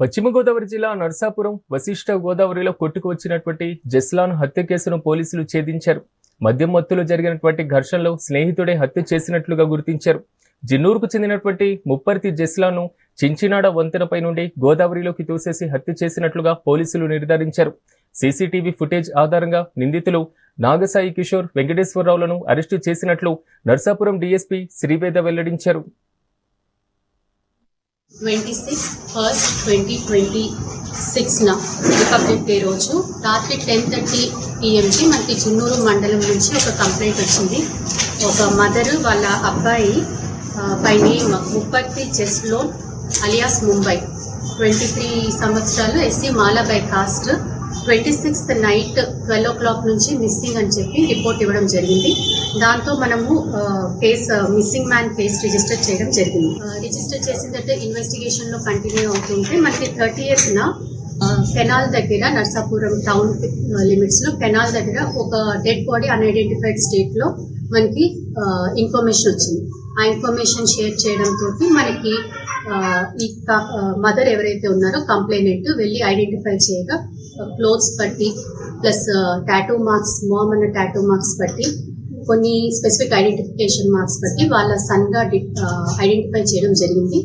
పశ్చిమ గోదావరి జిల్లా నర్సాపురం వశిష్ఠ గోదావరిలో కొట్టుకు వచ్చినటువంటి జస్లాన్ హత్య కేసును పోలీసులు ఛేదించారు. మద్యం మత్తులో జరిగినటువంటి ఘర్షణలో స్నేహితుడే హత్య చేసినట్లుగా గుర్తించారు. జిన్నూరుకు చెందినటువంటి ముప్పర్తి జస్లాను చించినాడ వంతెనపై నుండి గోదావరిలోకి తోసేసి హత్య చేసినట్లుగా పోలీసులు నిర్ధారించారు. సీసీటీవీ ఫుటేజ్ ఆధారంగా నిందితులు నాగసాయి కిషోర్ వెంకటేశ్వరరావులను అరెస్టు చేసినట్లు నర్సాపురం డీఎస్పీ శ్రీవేద వెల్లడించారు. Twenty six first twenty twenty సిక్స్న Republic Day రోజు. రాత్రి టెన్ థర్టీ పిఎంకి మనకి చిన్నూరు మండలం నుంచి ఒక కంప్లైంట్ వచ్చింది. ఒక మదర్ వాళ్ళ అబ్బాయి పై బై నేమ్ లోన్ అలియాస్ ముంబై ట్వంటీ త్రీ సంవత్సరాలు SC మాలాబాయ్ caste twenty sixth night twelve o'clock నుంచి మిస్సింగ్ అని చెప్పి రిపోర్ట్ ఇవ్వడం జరిగింది. దాంతో మనము case missing man case register చేయడం జరిగింది. రిజిస్టర్ చేసిన తర్వాత కంటిన్యూ అవుతుంటే మనకి థర్టీ ఇయర్స్న కెనాల్ దగ్గర నర్సాపురం టౌన్ లిమిట్స్లో కెనాల్ దగ్గర ఒక డెడ్ బాడీ అన్ఐడెంటిఫైడ్ స్టేట్లో మనకి ఇన్ఫర్మేషన్ వచ్చింది. ఆ ఇన్ఫర్మేషన్ షేర్ చేయడంతో మనకి ఈ మదర్ ఎవరైతే ఉన్నారో కంప్లైనెంట్ వెళ్ళి ఐడెంటిఫై చేయగా క్లోత్స్ బట్టి ప్లస్ టాటూ మార్క్స్ మామ్ అన్న టాటూ మార్క్స్ బట్టి కొన్ని స్పెసిఫిక్ ఐడెంటిఫికేషన్ మార్క్స్ బట్టి వాళ్ళ సన్గా ఐడెంటిఫై చేయడం జరిగింది.